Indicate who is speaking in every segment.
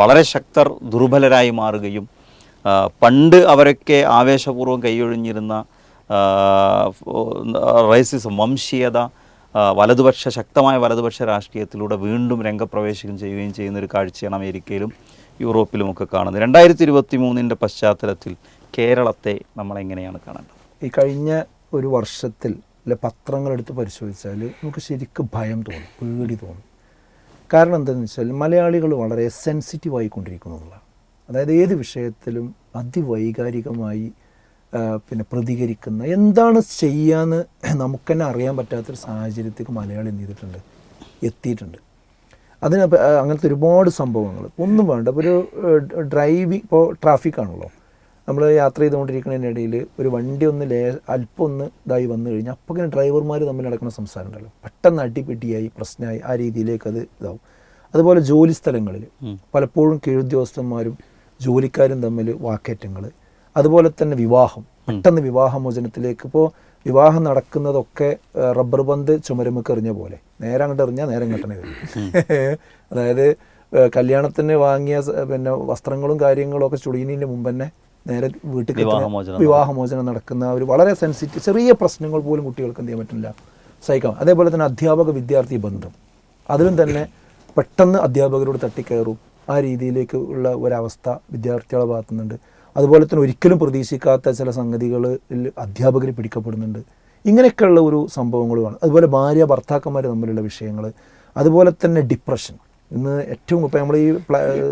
Speaker 1: വളരെ ശക്തർ ദുർബലരായി മാറുകയും പണ്ട് അവരൊക്കെ ആവേശപൂർവം കൈയൊഴിഞ്ഞിരുന്ന റൈസിസം വംശീയത വലതുപക്ഷ ശക്തമായ വലതുപക്ഷ രാഷ്ട്രീയത്തിലൂടെ വീണ്ടും രംഗപ്രവേശനം ചെയ്യുകയും ചെയ്യുന്ന ഒരു കാഴ്ചയാണ് അമേരിക്കയിലും യൂറോപ്പിലും ഒക്കെ കാണുന്നത്. രണ്ടായിരത്തി ഇരുപത്തി മൂന്നിന്റെ പശ്ചാത്തലത്തിൽ കേരളത്തെ നമ്മൾ എങ്ങനെയാണ് കാണേണ്ടത്?
Speaker 2: ഈ കഴിഞ്ഞ ഒരു വർഷത്തിൽ പത്രങ്ങളെടുത്ത് പരിശോധിച്ചാൽ നമുക്ക് ശരിക്കും ഭയം തോന്നും പേടി തോന്നും. കാരണം എന്താണെന്ന് വെച്ചാൽ മലയാളികൾ വളരെ സെൻസിറ്റീവ് ആയിക്കൊണ്ടിരിക്കുന്നതാണ് അതായത് ഏത് വിഷയത്തിലും അതിവൈകാരികമായി പിന്നെ പ്രതികരിക്കുന്ന എന്താണ് ചെയ്യാന്ന് നമുക്ക് തന്നെ അറിയാൻ പറ്റാത്തൊരു സാഹചര്യത്തേക്ക് മലയാളി എന്ത് ചെയ്തിട്ടുണ്ട്? എത്തിയിട്ടുണ്ട്. അതിന് അങ്ങനത്തെ ഒരുപാട് സംഭവങ്ങൾ. ഒന്നും വേണ്ട. ഒരു ഡ്രൈവിംഗ് ഇപ്പോൾ ട്രാഫിക് ആണല്ലോ നമ്മൾ യാത്ര ചെയ്തുകൊണ്ടിരിക്കുന്നതിനിടയിൽ ഒരു വണ്ടി ഒന്ന് ലേ അല്പം ഒന്ന് ഇതായി വന്നു കഴിഞ്ഞാൽ അപ്പോൾ ഇങ്ങനെ ഡ്രൈവർമാർ തമ്മിൽ നടക്കുന്ന സംസാരം ഉണ്ടല്ലോ പെട്ടെന്ന് അടിപിടിയായി പ്രശ്നമായി ആ രീതിയിലേക്ക് അത് ഇതാവും. അതുപോലെ ജോലി സ്ഥലങ്ങളിൽ പലപ്പോഴും കീഴുദ്യോഗസ്ഥന്മാരും ജോലിക്കാരും തമ്മിൽ വാക്കേറ്റങ്ങൾ. അതുപോലെ തന്നെ വിവാഹം. പെട്ടെന്ന് വിവാഹമോചനത്തിലേക്ക് ഇപ്പോൾ വിവാഹം നടക്കുന്നതൊക്കെ റബ്ബർ ബന്ദ് ചുമരുമൊക്കെ എറിഞ്ഞ പോലെ. നേരെ അങ്ങോട്ട് എറിഞ്ഞാൽ നേരെ ഇങ്ങോട്ടനെ വരും അതായത് കല്യാണത്തിന് വാങ്ങിയ പിന്നെ വസ്ത്രങ്ങളും കാര്യങ്ങളും ഒക്കെ ചുടിയുന്നതിന് മുമ്പ് തന്നെ നേരെ വീട്ടിൽ
Speaker 1: വിവാഹമോചനം
Speaker 2: വിവാഹമോചനം നടക്കുന്ന ഒരു വളരെ സെൻസിറ്റീവ് ചെറിയ പ്രശ്നങ്ങൾ പോലും കുട്ടികൾക്ക് എന്ത് ചെയ്യാൻ പറ്റില്ല. സഹിക്കാം അതേപോലെ തന്നെ അധ്യാപക വിദ്യാർത്ഥി ബന്ധം. അതിലും തന്നെ പെട്ടെന്ന് അധ്യാപകരോട് തട്ടിക്കയറും. ആ രീതിയിലേക്ക് ഉള്ള ഒരവസ്ഥ വിദ്യാർത്ഥികളെ ഭാഗത്തുനിന്നുണ്ട് അതുപോലെ തന്നെ ഒരിക്കലും പ്രതീക്ഷിക്കാത്ത ചില സംഗതികളിൽ അധ്യാപകർ പിടിക്കപ്പെടുന്നുണ്ട്. ഇങ്ങനെയൊക്കെയുള്ള ഒരു സംഭവങ്ങളുമാണ് അതുപോലെ ഭാര്യ ഭർത്താക്കന്മാർ തമ്മിലുള്ള വിഷയങ്ങൾ അതുപോലെ തന്നെ ഡിപ്രഷൻ ഇന്ന് ഏറ്റവും ഇപ്പം നമ്മൾ ഈ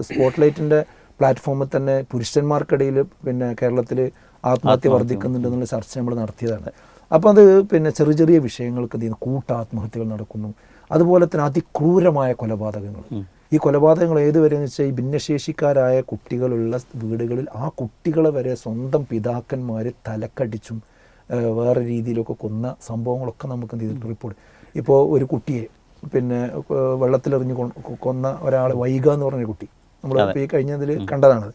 Speaker 2: സ്പോട്ട് ലൈറ്റിന്റെ പ്ലാറ്റ്ഫോമിൽ തന്നെ പുരുഷന്മാർക്കിടയിൽ പിന്നെ കേരളത്തിൽ ആത്മഹത്യ വർദ്ധിക്കുന്നുണ്ട് എന്നുള്ള ചർച്ച നമ്മൾ നടത്തിയതാണ്. അപ്പോൾ അത് പിന്നെ ചെറിയ ചെറിയ വിഷയങ്ങൾക്ക് എന്ത് കൂട്ടാത്മഹത്യകൾ കൂട്ട ആത്മഹത്യകൾ നടക്കുന്നു. അതുപോലെ തന്നെ അതിക്രൂരമായ കൊലപാതകങ്ങൾ. ഈ കൊലപാതകങ്ങൾ ഏതുവരെയെന്ന് വെച്ചാൽ ഈ ഭിന്നശേഷിക്കാരായ കുട്ടികളുള്ള വീടുകളിൽ ആ കുട്ടികളെ വരെ സ്വന്തം പിതാക്കന്മാർ തലക്കടിച്ചും വേറെ രീതിയിലൊക്കെ കൊന്ന സംഭവങ്ങളൊക്കെ നമുക്ക് എന്ത് ചെയ്തിട്ട് റിപ്പോർട്ട് ഇപ്പോൾ ഒരു കുട്ടിയെ പിന്നെ വെള്ളത്തിലെറിഞ്ഞ് കൊ- കൊന്ന ഒരാൾ വൈക എന്ന് പറഞ്ഞ കുട്ടി. നമ്മൾ ഈ കഴിഞ്ഞതിൽ കണ്ടതാണ്.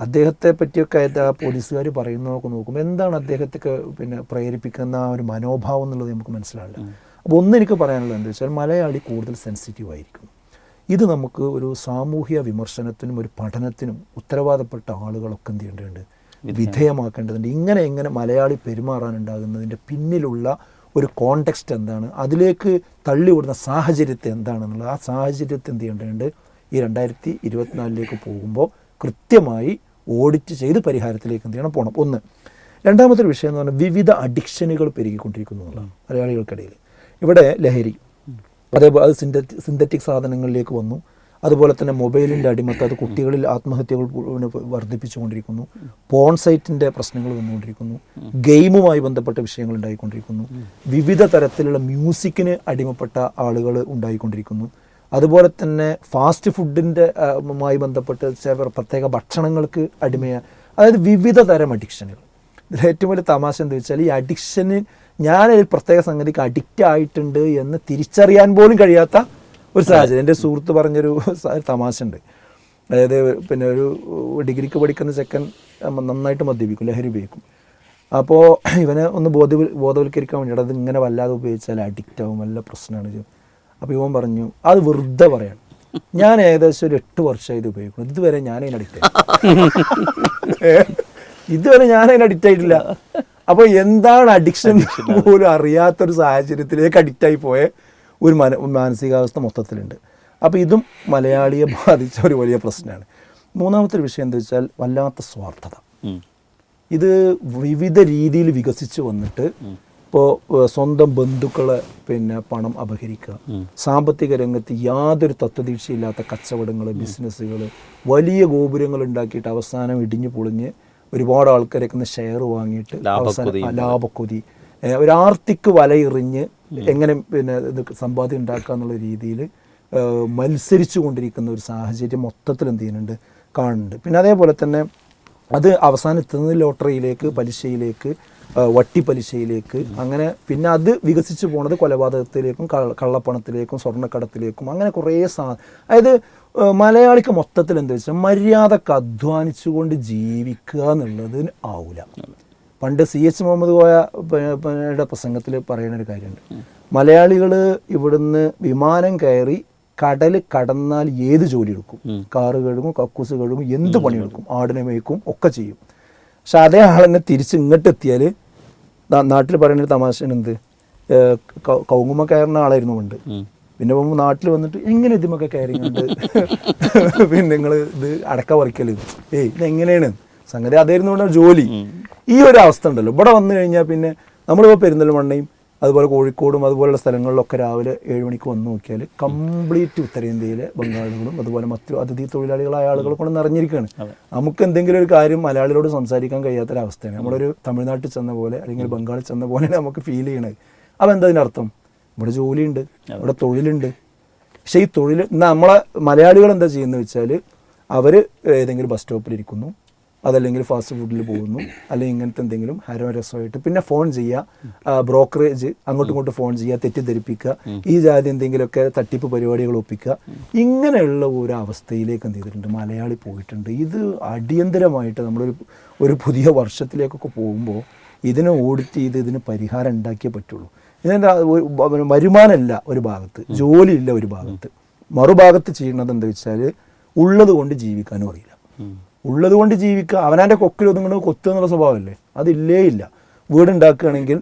Speaker 2: അദ്ദേഹത്തെ പറ്റിയൊക്കെ ആയിട്ട് ആ പോലീസുകാർ പറയുന്നതൊക്കെ നോക്കുമ്പോൾ എന്താണ് അദ്ദേഹത്തെ പിന്നെ പ്രേരിപ്പിക്കുന്ന ആ ഒരു മനോഭാവം എന്നുള്ളത് നമുക്ക് മനസ്സിലാവില്ല. അപ്പോൾ ഒന്ന് എനിക്ക് പറയാനുള്ളത് എന്താ വെച്ചാൽ മലയാളി കൂടുതൽ സെൻസിറ്റീവ് ആയിരിക്കും. ഇത് നമുക്ക് ഒരു സാമൂഹ്യ വിമർശനത്തിനും ഒരു പഠനത്തിനും ഉത്തരവാദപ്പെട്ട ആളുകളൊക്കെ എന്ത് ചെയ്യേണ്ടതുണ്ട്? വിധേയമാക്കേണ്ടതുണ്ട്. ഇങ്ങനെ എങ്ങനെ മലയാളി പെരുമാറാനുണ്ടാകുന്നതിന്റെ പിന്നിലുള്ള ഒരു കോണ്ടെക്സ്റ്റ് എന്താണ്? അതിലേക്ക് തള്ളിവിടുന്ന സാഹചര്യത്തെ എന്താണെന്നുള്ളത് ആ സാഹചര്യത്തെ എന്ത് ചെയ്യേണ്ടതുണ്ട്? ഈ രണ്ടായിരത്തി ഇരുപത്തിനാലിലേക്ക് പോകുമ്പോൾ കൃത്യമായി ഓഡിറ്റ് ചെയ്ത് പരിഹാരത്തിലേക്ക് എന്ത് ചെയ്യണം പോകണം ഒന്ന്. രണ്ടാമത്തെ വിഷയം എന്ന് പറഞ്ഞാൽ വിവിധ അഡിക്ഷനുകൾ പെരുകിക്കൊണ്ടിരിക്കുന്നു എന്നുള്ളതാണ് മലയാളികൾക്കിടയിൽ. ഇവിടെ ലഹരി അതേപോലെ അത് സിന്തറ്റിക് സിന്തറ്റിക് സാധനങ്ങളിലേക്ക് വന്നു. അതുപോലെ തന്നെ മൊബൈലിന്റെ അടിമത്ത് അത് കുട്ടികളിൽ ആത്മഹത്യകൾ വർദ്ധിപ്പിച്ചുകൊണ്ടിരിക്കുന്നു. പോൺ സൈറ്റിന്റെ പ്രശ്നങ്ങൾ വന്നുകൊണ്ടിരിക്കുന്നു. ഗെയിമുമായി ബന്ധപ്പെട്ട വിഷയങ്ങൾ ഉണ്ടായിക്കൊണ്ടിരിക്കുന്നു. വിവിധ തരത്തിലുള്ള മ്യൂസിക്കിന് അടിമപ്പെട്ട ആളുകൾ ഉണ്ടായിക്കൊണ്ടിരിക്കുന്നു. അതുപോലെ തന്നെ ഫാസ്റ്റ് ഫുഡിന്റെ മായി ബന്ധപ്പെട്ട് ചില പ്രത്യേക ഭക്ഷണങ്ങൾക്ക് അടിമയാണ് അതായത് വിവിധ തരം അഡിക്ഷനുകൾ ഇതിൽ ഏറ്റവും വലിയ തമാശ എന്താ വെച്ചാൽ ഈ അഡിക്ഷന് ഞാൻ ഒരു പ്രത്യേക സംഗതിക്ക് അഡിക്റ്റ് ആയിട്ടുണ്ട് എന്ന് തിരിച്ചറിയാൻ പോലും കഴിയാത്ത ഒരു സാഹചര്യം. എന്റെ സുഹൃത്ത് പറഞ്ഞൊരു തമാശ ഉണ്ട് അതായത് പിന്നെ ഒരു ഡിഗ്രിക്ക് പഠിക്കുന്ന ചെക്കൻ നന്നായിട്ട് മദ്യപിക്കും ലഹരി ഉപയോഗിക്കും. അപ്പോൾ ഇവനെ ഒന്ന് ബോധ ബോധവൽക്കരിക്കാൻ വേണ്ടിയിട്ട് അത് ഇങ്ങനെ വല്ലാതെ ഉപയോഗിച്ചാൽ അഡിക്റ്റ് ആവും വല്ല പ്രശ്നമാണ്. അപ്പോൾ ഇവൻ പറഞ്ഞു അത് വെറുതെ പറയാണ്. ഞാൻ ഏകദേശം ഒരു എട്ട് വർഷമായി ഇത് ഉപയോഗിക്കുന്നു. ഇതുവരെ ഞാൻ അതിന് അഡിക്റ്റ് ആയി ഇതുവരെ ഞാൻ അതിന് അഡിക്റ്റ് ആയിട്ടില്ല. അപ്പോൾ എന്താണ് അഡിക്ഷൻ പോലും അറിയാത്തൊരു സാഹചര്യത്തിലേക്ക് അഡിക്റ്റ് ആയി പോയ ഒരു മന മാനസികാവസ്ഥ മൊത്തത്തിലുണ്ട്. അപ്പോൾ ഇതും മലയാളിയെ ബാധിച്ച ഒരു വലിയ പ്രശ്നമാണ്. മൂന്നാമത്തെ ഒരു വിഷയം എന്താ വെച്ചാൽ വല്ലാത്ത സ്വാർത്ഥത. ഇത് വിവിധ രീതിയിൽ വികസിച്ച് വന്നിട്ട് ഇപ്പോൾ സ്വന്തം ബന്ധുക്കളെ പിന്നെ പണം അപഹരിക്കുക. സാമ്പത്തിക രംഗത്ത് യാതൊരു തത്വദീക്ഷയില്ലാത്ത കച്ചവടങ്ങൾ ബിസിനസ്സുകൾ വലിയ ഗോപുരങ്ങൾ ഉണ്ടാക്കിയിട്ട് അവസാനം ഇടിഞ്ഞു പൊളിഞ്ഞ് ഒരുപാട് ആൾക്കാരൊക്കെ നിന്ന് ഷെയർ വാങ്ങിയിട്ട് അവസാനം ലാഭക്കൊതി. ഒരാർത്തിക്ക് ഒരു ആർത്തിക്ക് വലയെറിഞ്ഞ് എങ്ങനെ പിന്നെ ഇത് സമ്പാദ്യം ഉണ്ടാക്കുക എന്നുള്ള രീതിയിൽ മത്സരിച്ചു കൊണ്ടിരിക്കുന്ന ഒരു സാഹചര്യം മൊത്തത്തിൽ എന്ത് ചെയ്യുന്നുണ്ട്? കാണുന്നുണ്ട്. പിന്നെ അതേപോലെ തന്നെ അത് അവസാനം എത്തുന്നത് ലോട്ടറിയിലേക്ക് പലിശയിലേക്ക് വട്ടി പലിശയിലേക്ക് അങ്ങനെ പിന്നെ അത് വികസിച്ച് പോണത് കൊലപാതകത്തിലേക്കും കള്ള- കള്ളപ്പണത്തിലേക്കും സ്വർണക്കടത്തിലേക്കും അങ്ങനെ കുറേ സാ അതായത് മലയാളിക്ക് മൊത്തത്തിൽ എന്താ വെച്ചാൽ മര്യാദയ്ക്ക് അധ്വാനിച്ചുകൊണ്ട് ജീവിക്കുക എന്നുള്ളതിന് ആവൂല. പണ്ട് സി എച്ച് മുഹമ്മദ് കോയ പ- പ- യുടെ പ്രസംഗത്തിൽ പറയുന്ന ഒരു കാര്യമുണ്ട്. മലയാളികൾ ഇവിടുന്ന് വിമാനം കയറി കടൽ കടന്നാൽ ഏത് ജോലി എടുക്കും? കാറ് കഴുകും കക്കൂസ് കഴുകും എന്ത് പണിയെടുക്കും? ആടിനെ മേക്കും ഒക്കെ ചെയ്യും. പക്ഷെ അതേ ആളെന്നെ തിരിച്ച് ഇങ്ങോട്ട് എത്തിയാൽ നാട്ടിൽ പറയുന്ന ഒരു തമാശ എന്ത് കൗങ്ങുമ കയറുന്ന ആളായിരുന്നു ഉണ്ട് പിന്നെ പോകുമ്പോൾ നാട്ടിൽ വന്നിട്ട് എങ്ങനെ ഇതിമൊക്കെ കയറിങ്ങണ്ട്. പിന്നെ നിങ്ങൾ ഇത് അടക്ക പറിക്കൽ. ഏയ് ഇത് എങ്ങനെയാണ് സംഗതി അതായിരുന്നു ജോലി. ഈ ഒരു അവസ്ഥ ഉണ്ടല്ലോ. ഇവിടെ വന്നു കഴിഞ്ഞാൽ പിന്നെ നമ്മളിപ്പോൾ പെരിന്തൽമണ്ണയും അതുപോലെ കോഴിക്കോടും അതുപോലെയുള്ള സ്ഥലങ്ങളിലൊക്കെ രാവിലെ ഏഴ് മണിക്ക് വന്നു നോക്കിയാൽ കംപ്ലീറ്റ് ഉത്തരേന്ത്യയിലെ ബംഗാളികളും അതുപോലെ മറ്റു അതിഥി തൊഴിലാളികളായ ആളുകൾ കൊണ്ട് നിറഞ്ഞിരിക്കുകയാണ് നമുക്ക് എന്തെങ്കിലും ഒരു കാര്യം മലയാളികളോട് സംസാരിക്കാൻ കഴിയാത്തൊരവസ്ഥയാണ്. നമ്മളൊരു തമിഴ്നാട്ടിൽ ചെന്ന പോലെ അല്ലെങ്കിൽ ബംഗാളിൽ ചെന്ന പോലെയാണ് നമുക്ക് ഫീൽ ചെയ്യണത്. അപ്പോൾ എന്താ അതിനർത്ഥം ഇവിടെ ജോലിയുണ്ട് ഇവിടെ തൊഴിലുണ്ട്. പക്ഷേ ഈ തൊഴിൽ നമ്മളെ മലയാളികൾ എന്താ ചെയ്യുന്നത് വെച്ചാൽ അവർ ഏതെങ്കിലും ബസ് സ്റ്റോപ്പിൽ ഇരിക്കുന്നു. അതല്ലെങ്കിൽ ഫാസ്റ്റ് ഫുഡിൽ പോകുന്നു. അല്ലെങ്കിൽ ഇങ്ങനത്തെ എന്തെങ്കിലും ഹരോ രസമായിട്ട് പിന്നെ ഫോൺ ചെയ്യുക ബ്രോക്കറേജ് അങ്ങോട്ടും ഇങ്ങോട്ടും ഫോൺ ചെയ്യുക തെറ്റിദ്ധരിപ്പിക്കുക. ഈ ജാതി എന്തെങ്കിലുമൊക്കെ തട്ടിപ്പ് പരിപാടികൾ ഒപ്പിക്കുക. ഇങ്ങനെയുള്ള ഒരു അവസ്ഥയിലേക്ക് എന്ത് ചെയ്തിട്ടുണ്ട്? മലയാളി പോയിട്ടുണ്ട്. ഇത് അടിയന്തരമായിട്ട് നമ്മളൊരു ഒരു പുതിയ വർഷത്തിലേക്കൊക്കെ പോകുമ്പോൾ ഇതിനെ ഓഡിറ്റ് ചെയ്ത് ഇതിന് പരിഹാരം ഉണ്ടാക്കിയേ പറ്റുള്ളൂ. ഇതിന്റെ വരുമാനമില്ല ഒരു ഭാഗത്ത്. ജോലിയില്ല ഒരു ഭാഗത്ത്. മറുഭാഗത്ത് ചെയ്യുന്നത് എന്താ വെച്ചാൽ ഉള്ളത് കൊണ്ട് ജീവിക്കാനും അറിയില്ല. ഉള്ളത് കൊണ്ട് ജീവിക്കുക അവനാന്റെ കൊക്കിൽ ഒതുങ്ങുന്നത് കൊത്തുക എന്നുള്ള സ്വഭാവമല്ലേ? അതില്ലേ ഇല്ല. വീടുണ്ടാക്കുകയാണെങ്കിൽ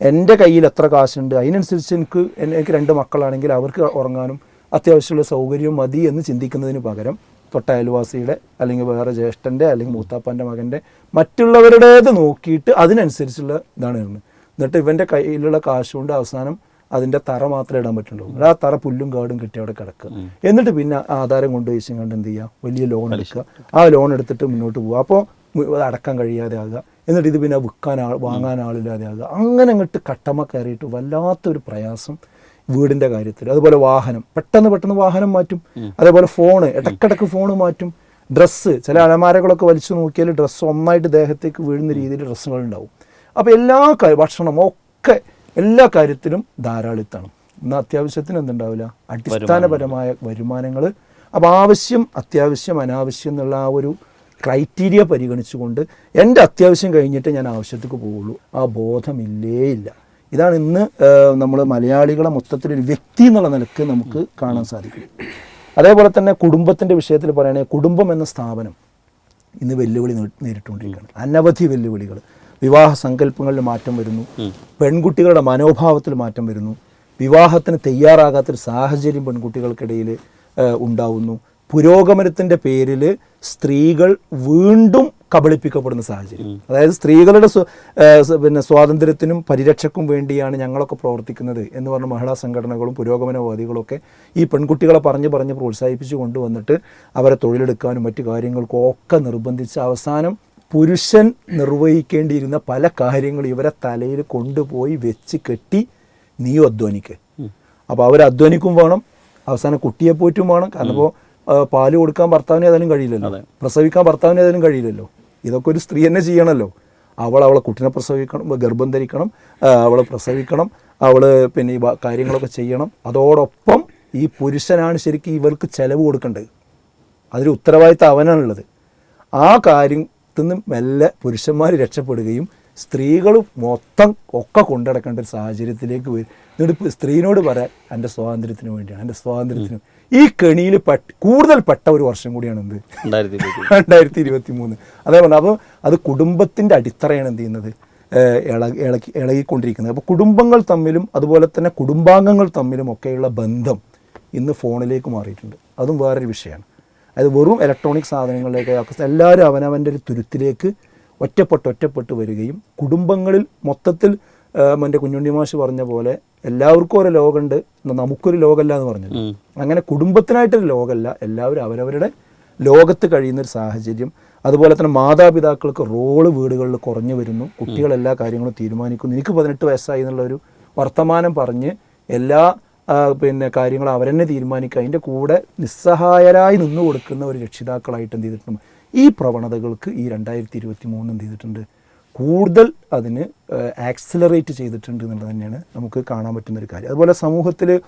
Speaker 2: എന്റെ കയ്യിൽ എത്ര കാശുണ്ട് അതിനനുസരിച്ച് എനിക്ക് എനിക്ക് രണ്ട് മക്കളാണെങ്കിൽ അവർക്ക് ഉറങ്ങാനും അത്യാവശ്യമുള്ള സൗകര്യം മതി എന്ന് ചിന്തിക്കുന്നതിന് പകരം തൊട്ട അയൽവാസിയുടെ അല്ലെങ്കിൽ വേറെ ജ്യേഷ്ഠന്റെ അല്ലെങ്കിൽ മൂത്താപ്പാന്റെ മകന്റെ മറ്റുള്ളവരുടേത് നോക്കിയിട്ട് അതിനനുസരിച്ചുള്ള ഇതാണ്. എന്നിട്ട് ഇവന്റെ കയ്യിലുള്ള കാശുകൊണ്ട് അവസാനം അതിന്റെ തറ മാത്രമേ ഇടാൻ പറ്റുള്ളൂ. ആ തറ പുല്ലും കാടും കിട്ടി അവിടെ കിടക്കുക. എന്നിട്ട് പിന്നെ ആധാരം കൊണ്ട് വെച്ചും കണ്ട് എന്ത് ചെയ്യുക? വലിയ ലോൺ എടുക്കുക. ആ ലോൺ എടുത്തിട്ട് മുന്നോട്ട് പോകുക അപ്പോൾ അത് അടക്കാൻ കഴിയാതെ ആകുക എന്നിട്ട് ഇത് പിന്നെ വിൽക്കാൻ ആൾ വാങ്ങാൻ ആളില്ലാതെ ആകുക അങ്ങനെ അങ്ങോട്ട് കട്ടമ കയറിയിട്ട് വല്ലാത്തൊരു പ്രയാസം വീടിന്റെ കാര്യത്തിൽ. അതുപോലെ വാഹനം. പെട്ടെന്ന് പെട്ടെന്ന് വാഹനം മാറ്റും. അതേപോലെ ഫോണ്. ഇടക്കിടക്ക് ഫോണ് മാറ്റും. ഡ്രസ്സ്. ചില അലമാരകളൊക്കെ വലിച്ചു നോക്കിയാൽ ഡ്രസ്സ് ഒന്നായിട്ട് ദേഹത്തേക്ക് വീഴുന്ന രീതിയിൽ ഡ്രസ്സുകളുണ്ടാവും അപ്പോൾ എല്ലാ ഭക്ഷണം ഒക്കെ എല്ലാ കാര്യത്തിലും ധാരാളിത്തണം. ഇന്ന് അത്യാവശ്യത്തിന് എന്തുണ്ടാവില്ല? അടിസ്ഥാനപരമായ വരുമാനങ്ങൾ. അപ്പോൾ ആവശ്യം അത്യാവശ്യം അനാവശ്യം എന്നുള്ള ആ ഒരു ക്രൈറ്റീരിയ പരിഗണിച്ചുകൊണ്ട് എന്റെ അത്യാവശ്യം കഴിഞ്ഞിട്ട് ഞാൻ ആവശ്യത്തേക്ക് പോവുള്ളൂ. ആ ബോധമില്ലേ ഇല്ല ഇതാണ് ഇന്ന് നമ്മൾ മലയാളികളെ മൊത്തത്തിലൊരു വ്യക്തി എന്നുള്ള നിലയ്ക്ക് നമുക്ക് കാണാൻ സാധിക്കും. അതേപോലെ തന്നെ കുടുംബത്തിന്റെ വിഷയത്തിൽ പറയുകയാണെങ്കിൽ കുടുംബം എന്ന സ്ഥാപനം ഇന്ന് വെല്ലുവിളി നേരിട്ടുകൊണ്ടിരിക്കുകയാണ്. അനവധി വെല്ലുവിളികൾ. വിവാഹ സങ്കല്പങ്ങളിൽ മാറ്റം വരുന്നു. പെൺകുട്ടികളുടെ മനോഭാവത്തിൽ മാറ്റം വരുന്നു. വിവാഹത്തിന് തയ്യാറാകാത്തൊരു സാഹചര്യം പെൺകുട്ടികൾക്കിടയിൽ ഉണ്ടാവുന്നു. പുരോഗമനത്തിന്റെ പേരിൽ സ്ത്രീകൾ വീണ്ടും കബളിപ്പിക്കപ്പെടുന്ന സാഹചര്യം. അതായത് സ്ത്രീകളുടെ പിന്നെ സ്വാതന്ത്ര്യത്തിനും പരിരക്ഷക്കും വേണ്ടിയാണ് ഞങ്ങളൊക്കെ പ്രവർത്തിക്കുന്നത് എന്ന് പറഞ്ഞ മഹിളാ സംഘടനകളും പുരോഗമനവാദികളൊക്കെ ഈ പെൺകുട്ടികളെ പറഞ്ഞ് പറഞ്ഞ് പ്രോത്സാഹിപ്പിച്ചു കൊണ്ടുവന്നിട്ട് അവരെ തൊഴിലെടുക്കാനും മറ്റു കാര്യങ്ങൾക്കും ഒക്കെ നിർബന്ധിച്ച് അവസാനം പുരുഷൻ നിർവഹിക്കേണ്ടിയിരുന്ന പല കാര്യങ്ങളും ഇവരെ തലയിൽ കൊണ്ടുപോയി വെച്ച് കെട്ടി നീയും അധ്വാനിക്ക്. അപ്പോൾ അവർ അധ്വാനിക്കും വേണം അവസാനം കുട്ടിയെ പോയിട്ടും വേണം. കാരണം ഇപ്പോൾ പാൽ കൊടുക്കാൻ ഭർത്താവിന് ഏതായാലും കഴിയില്ലല്ലോ. പ്രസവിക്കാൻ ഭർത്താവിന് ഏതായാലും കഴിയില്ലല്ലോ. ഇതൊക്കെ ഒരു സ്ത്രീ തന്നെ ചെയ്യണമല്ലോ അവൾ അവളെ കുട്ടിനെ പ്രസവിക്കണം ഗർഭം ധരിക്കണം അവൾ പ്രസവിക്കണം അവൾ പിന്നെ ഈ കാര്യങ്ങളൊക്കെ ചെയ്യണം. അതോടൊപ്പം ഈ പുരുഷനാണ് ശരിക്കും ഇവർക്ക് ചിലവ് കൊടുക്കേണ്ടത്. അതൊരു ഉത്തരവാദിത്തം അവനാണുള്ളത്. ആ കാര്യത്തിൽ നിന്ന് മെല്ലെ പുരുഷന്മാർ രക്ഷപ്പെടുകയും സ്ത്രീകൾ മൊത്തം ഒക്കെ കൊണ്ടുനടക്കേണ്ട ഒരു സാഹചര്യത്തിലേക്ക് വരും. എന്നിട്ട് സ്ത്രീനോട് പറയാൻ എന്റെ സ്വാതന്ത്ര്യത്തിന് വേണ്ടിയാണ് എന്റെ സ്വാതന്ത്ര്യത്തിന് ഈ കെണിയിൽ പെട്ട് കൂടുതൽ പെട്ട ഒരു വർഷം കൂടിയാണ് എന്ത്?
Speaker 1: രണ്ടായിരത്തി ഇരുപത്തി
Speaker 2: മൂന്ന് അതേപോലെ അപ്പോൾ അത് കുടുംബത്തിന്റെ അടിത്തറയാണ് എന്ത് ചെയ്യുന്നത്? ഇളകി ഇളക്കി ഇളകിക്കൊണ്ടിരിക്കുന്നത്. അപ്പോൾ കുടുംബങ്ങൾ തമ്മിലും അതുപോലെ തന്നെ കുടുംബാംഗങ്ങൾ തമ്മിലും ഒക്കെയുള്ള ബന്ധം ഇന്ന് ഫോണിലേക്ക് മാറിയിട്ടുണ്ട്. അതും വേറൊരു വിഷയമാണ്. അത് വെറും ഇലക്ട്രോണിക് സാധനങ്ങളിലേക്ക് ഒക്കെ എല്ലാവരും അവനവന്റെ ഒരു തുരുത്തിലേക്ക് ഒറ്റപ്പെട്ട് ഒറ്റപ്പെട്ട് വരികയും കുടുംബങ്ങളിൽ മൊത്തത്തിൽ എന്റെ കുഞ്ഞുണ്ണി മാഷ് പറഞ്ഞ പോലെ എല്ലാവർക്കും ഒരു ലോകമുണ്ട് നമുക്കൊരു ലോകമല്ല എന്ന് പറഞ്ഞത്. അങ്ങനെ കുടുംബത്തിനായിട്ടൊരു ലോകമല്ല എല്ലാവരും അവരവരുടെ ലോകത്ത് കഴിയുന്ന ഒരു സാഹചര്യം. അതുപോലെ തന്നെ മാതാപിതാക്കൾക്ക് റോൾ വീടുകളിൽ കുറഞ്ഞു വരുന്നു. കുട്ടികൾ എല്ലാ കാര്യങ്ങളും തീരുമാനിക്കുന്നു. എനിക്ക് പതിനെട്ട് വയസ്സായി എന്നുള്ള ഒരു വർത്തമാനം പറഞ്ഞ് എല്ലാ പിന്നെ കാര്യങ്ങൾ അവർ തന്നെ തീരുമാനിക്കുക. അതിന്റെ കൂടെ നിസ്സഹായരായി നിന്നു കൊടുക്കുന്ന ഒരു രക്ഷിതാക്കളായിട്ട് എന്ത് ചെയ്തിട്ടുണ്ട്? ഈ പ്രവണതകൾക്ക് ഈ രണ്ടായിരത്തി ഇരുപത്തി മൂന്ന് എന്ത് ചെയ്തിട്ടുണ്ട്? കൂടുതൽ അതിന് ആക്സിലറേറ്റ് ചെയ്തിട്ടുണ്ട് എന്നുള്ളത് തന്നെയാണ് നമുക്ക് കാണാൻ പറ്റുന്ന ഒരു കാര്യം. അതുപോലെ സമൂഹത്തിൽ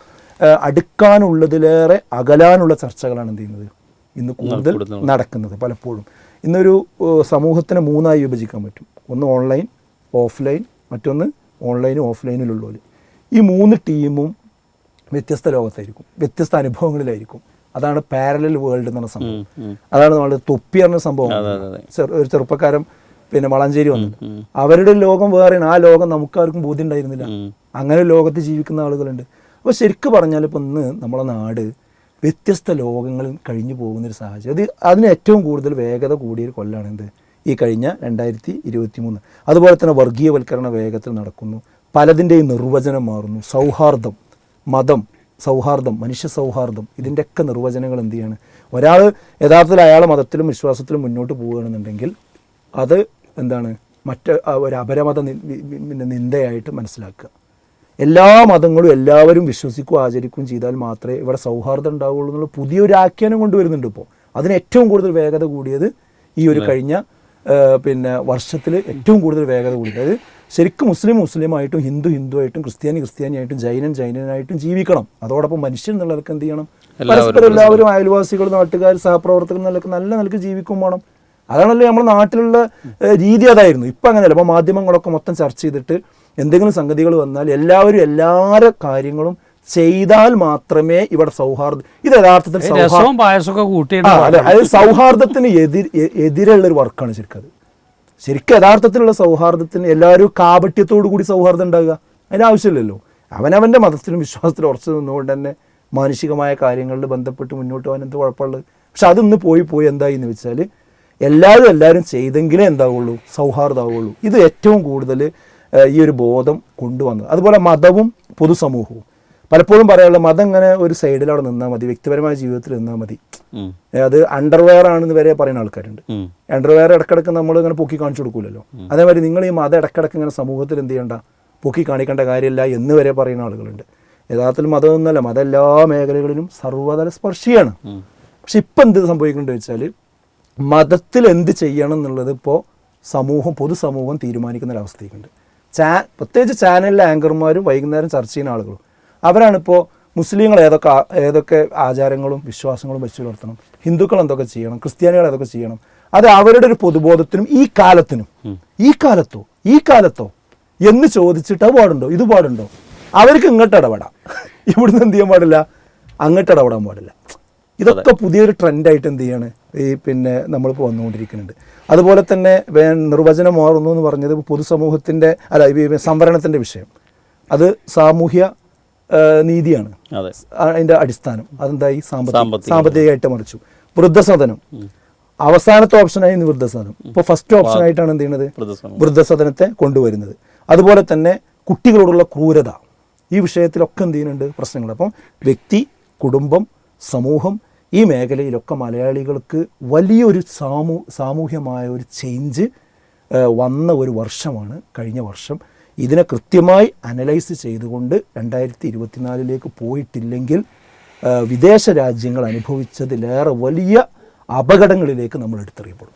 Speaker 2: അടുക്കാനുള്ളതിലേറെ അകലാനുള്ള ചർച്ചകളാണ് എന്ത് ചെയ്യുന്നത്? ഇന്ന് കൂടുതൽ നടക്കുന്നത്. പലപ്പോഴും. ഇന്നൊരു സമൂഹത്തിനെ മൂന്നായി വിഭജിക്കാൻ പറ്റും. ഒന്ന് ഓൺലൈൻ ഓഫ്ലൈൻ മറ്റൊന്ന് ഓൺലൈനും ഓഫ്ലൈനിലുള്ളവർ ഈ മൂന്ന് ടീമും വ്യത്യസ്ത ലോകത്തായിരിക്കും വ്യത്യസ്ത അനുഭവങ്ങളിലായിരിക്കും. അതാണ് പാരലൽ വേൾഡ് എന്ന് പറഞ്ഞ സംഭവം. അതാണ് നമ്മൾ തൊപ്പി പറഞ്ഞ സംഭവം. ഒരു ചെറുപ്പക്കാരൻ പിന്നെ വളഞ്ചേരി വന്നു അവരുടെ ലോകം വേറെയാണ്. ആ ലോകം നമുക്കാർക്കും ബോധ്യം ഉണ്ടായിരുന്നില്ല അങ്ങനെ ലോകത്ത് ജീവിക്കുന്ന ആളുകളുണ്ട്. അപ്പോൾ ശരിക്കും പറഞ്ഞാൽ ഇപ്പം ഇന്ന് നമ്മളെ നാട് വ്യത്യസ്ത ലോകങ്ങളിൽ കഴിഞ്ഞു പോകുന്ന ഒരു സാഹചര്യം. അത് അതിന് ഏറ്റവും കൂടുതൽ വേഗത കൂടിയ ഒരു കൊല്ലാണ് എന്ത്? ഈ കഴിഞ്ഞ രണ്ടായിരത്തി ഇരുപത്തി മൂന്ന് അതുപോലെ തന്നെ വർഗീയവൽക്കരണ വേഗത്തിൽ നടക്കുന്നു. പലതിന്റെയും നിർവചനം മാറുന്നു. സൗഹാർദ്ദം. മതം സൗഹാർദ്ദം മനുഷ്യ സൗഹാർദ്ദം ഇതിന്റെയൊക്കെ നിർവചനങ്ങൾ എന്ത് ചെയ്യാണ്? ഒരാൾ യഥാർത്ഥത്തിൽ അയാൾ മതത്തിലും വിശ്വാസത്തിലും മുന്നോട്ട് പോവുകയാണെന്നുണ്ടെങ്കിൽ അത് എന്താണ്? മറ്റ് ഒരു അപരമത നിന്ദയായിട്ട് മനസ്സിലാക്കുക. എല്ലാ മതങ്ങളും എല്ലാവരും വിശ്വസിക്കുകയും ആചരിക്കുകയും ചെയ്താൽ മാത്രമേ ഇവിടെ സൗഹാർദ്ദം ഉണ്ടാവുള്ളൂ എന്നുള്ള പുതിയൊരു ആഖ്യാനം കൊണ്ടുവരുന്നുണ്ട് ഇപ്പോൾ. അതിന് ഏറ്റവും കൂടുതൽ വേഗത കൂടിയത് ഈ ഒരു കഴിഞ്ഞ പിന്നെ വർഷത്തിൽ ഏറ്റവും കൂടുതൽ വേഗത കൂടിയത് അതായത് ശരിക്കും മുസ്ലിം മുസ്ലിമായിട്ടും ഹിന്ദു ഹിന്ദുവായിട്ടും ക്രിസ്ത്യാനി ക്രിസ്ത്യാനിയായിട്ടും ജൈനൻ ജൈനനായിട്ടും ജീവിക്കണം. അതോടൊപ്പം മനുഷ്യൻ എന്നുള്ളവർക്ക് എന്ത് ചെയ്യണം? പരസ്പരം എല്ലാവരും അയൽവാസികൾ നാട്ടുകാർ സഹപ്രവർത്തകർ എന്നുള്ളവർക്ക് നല്ല നിലയ്ക്ക് ജീവിക്കും വേണം. അതാണല്ലോ നമ്മുടെ നാട്ടിലുള്ള രീതി അതായിരുന്നു. ഇപ്പം അങ്ങനെയല്ല. അപ്പോൾ മാധ്യമങ്ങളൊക്കെ മൊത്തം ചർച്ച ചെയ്തിട്ട് എന്തെങ്കിലും സംഗതികൾ വന്നാൽ എല്ലാവരും എല്ലാവരുടെ കാര്യങ്ങളും ചെയ്താൽ മാത്രമേ ഇവിടെ സൗഹാർദ്ദം ഇത് യഥാർത്ഥത്തിൽ അതായത് സൗഹാർദ്ദത്തിന് എതിര് എതിരുള്ള ഒരു വർക്കാണ് ശരിക്കും അത് ശരിക്കും യഥാർത്ഥത്തിലുള്ള സൗഹാർദ്ദത്തിന് എല്ലാവരും കാപട്യത്തോടു കൂടി സൗഹാർദ്ദം ഉണ്ടാകുക. അതിന് ആവശ്യമില്ലല്ലോ. അവനവന്റെ മതത്തിലും വിശ്വാസത്തിലും ഉറച്ചു നിന്നുകൊണ്ട് തന്നെ മാനുഷികമായ കാര്യങ്ങളിൽ ബന്ധപ്പെട്ട് മുന്നോട്ട് പോകാൻ എന്ത് കുഴപ്പമുള്ളത്? പക്ഷെ അതിന്ന് പോയി പോയി എന്തായി എന്ന് വെച്ചാൽ എല്ലാവരും എല്ലാവരും ചെയ്തെങ്കിലേ എന്താവുള്ളൂ? സൗഹാർദ്ദമാവുള്ളൂ ഇത് ഏറ്റവും കൂടുതൽ ഈ ഒരു ബോധം കൊണ്ടുവന്നത്. അതുപോലെ മതവും പൊതുസമൂഹവും. പലപ്പോഴും പറയാനുള്ള മതം ഇങ്ങനെ ഒരു സൈഡിൽ അവിടെ നിന്നാൽ മതി വ്യക്തിപരമായ ജീവിതത്തിൽ നിന്നാൽ മതി. അത് അണ്ടർവെയർ ആണെന്ന് വരെ പറയുന്ന ആൾക്കാരുണ്ട്. അണ്ടർവെയർ ഇടക്കിടക്ക് നമ്മൾ ഇങ്ങനെ പൊക്കി കാണിച്ചു കൊടുക്കൂലല്ലോ. അതേമാതിരി നിങ്ങൾ ഈ മതം ഇടക്കിടക്ക് ഇങ്ങനെ സമൂഹത്തിൽ എന്ത് ചെയ്യണ്ട പൊക്കി കാണിക്കേണ്ട കാര്യമില്ല എന്ന് വരെ പറയുന്ന ആളുകളുണ്ട്. യഥാർത്ഥത്തിൽ മതമൊന്നുമല്ല മതം എല്ലാ മേഖലകളിലും സർവതല സ്പർശിയാണ്. പക്ഷെ ഇപ്പം എന്ത് സംഭവിക്കുന്നുണ്ട് വെച്ചാൽ മതത്തിൽ എന്ത് ചെയ്യണം എന്നുള്ളത് ഇപ്പോൾ സമൂഹം പൊതുസമൂഹം തീരുമാനിക്കുന്ന ഒരവസ്ഥയ്ക്കുണ്ട് ചാ പ്രത്യേകിച്ച് ചാനലിലെ ആങ്കർമാരും വൈകുന്നേരം ചർച്ച ചെയ്യുന്ന ആളുകളും അവരാണിപ്പോൾ മുസ്ലിങ്ങൾ ഏതൊക്കെ ഏതൊക്കെ ആചാരങ്ങളും വിശ്വാസങ്ങളും വെച്ച് പുലർത്തണം? ഹിന്ദുക്കൾ എന്തൊക്കെ ചെയ്യണം? ക്രിസ്ത്യാനികൾ ഏതൊക്കെ ചെയ്യണം? അത് അവരുടെ ഒരു പൊതുബോധത്തിനും ഈ കാലത്തിനും. ഈ കാലത്തോ? ഈ കാലത്തോ? എന്ന് ചോദിച്ചിട്ട് അത് പാടുണ്ടോ? ഇത് പാടുണ്ടോ? അവർക്ക് ഇങ്ങോട്ട് ഇടപെടാം. ഇവിടുന്ന് എന്ത് ചെയ്യാൻ പാടില്ല? അങ്ങോട്ട് ഇടപെടാൻ പാടില്ല. ഇതൊക്കെ പുതിയൊരു ട്രെൻഡായിട്ട് എന്ത് ചെയ്യാണ്? ഈ പിന്നെ നമ്മളിപ്പോൾ വന്നുകൊണ്ടിരിക്കുന്നുണ്ട്. അതുപോലെ തന്നെ നിർവചനം മാറുന്നു എന്ന് പറഞ്ഞത് പൊതുസമൂഹത്തിന്റെ അല്ല സംവരണത്തിന്റെ വിഷയം. അത് സാമൂഹ്യ നീതിയാണ്. അതിന്റെ അടിസ്ഥാനം. അതെന്തായി? സാമ്പത്തിക
Speaker 1: സാമ്പത്തിക.
Speaker 2: സാമ്പത്തികമായിട്ട് മറിച്ചു. വൃദ്ധസദനം. അവസാനത്തെ ഓപ്ഷനായി ഇന്ന് വൃദ്ധസദനം. ഇപ്പോൾ ഫസ്റ്റ് ഓപ്ഷൻ ആയിട്ടാണ് എന്ത് ചെയ്യുന്നത്? വൃദ്ധസദനത്തെ കൊണ്ടുവരുന്നത്. അതുപോലെ തന്നെ കുട്ടികളോടുള്ള ക്രൂരത. ഈ വിഷയത്തിലൊക്കെ എന്ത് ചെയ്യുന്നുണ്ട്? പ്രശ്നങ്ങൾ. അപ്പം വ്യക്തി കുടുംബം സമൂഹം ഈ മേഖലയിലൊക്കെ മലയാളികൾക്ക് വലിയൊരു സാമൂ സാമൂഹ്യമായ ഒരു ചേഞ്ച് വന്ന ഒരു വർഷമാണ്. കഴിഞ്ഞ വർഷം ഇതിനെ കൃത്യമായി അനലൈസ് ചെയ്തുകൊണ്ട് രണ്ടായിരത്തി ഇരുപത്തിനാലിലേക്ക് പോയിട്ടില്ലെങ്കിൽ വിദേശ രാജ്യങ്ങൾ അനുഭവിച്ചതിലേറെ വലിയ അപകടങ്ങളിലേക്ക് നമ്മൾ എടുത്തെറിയപ്പെടും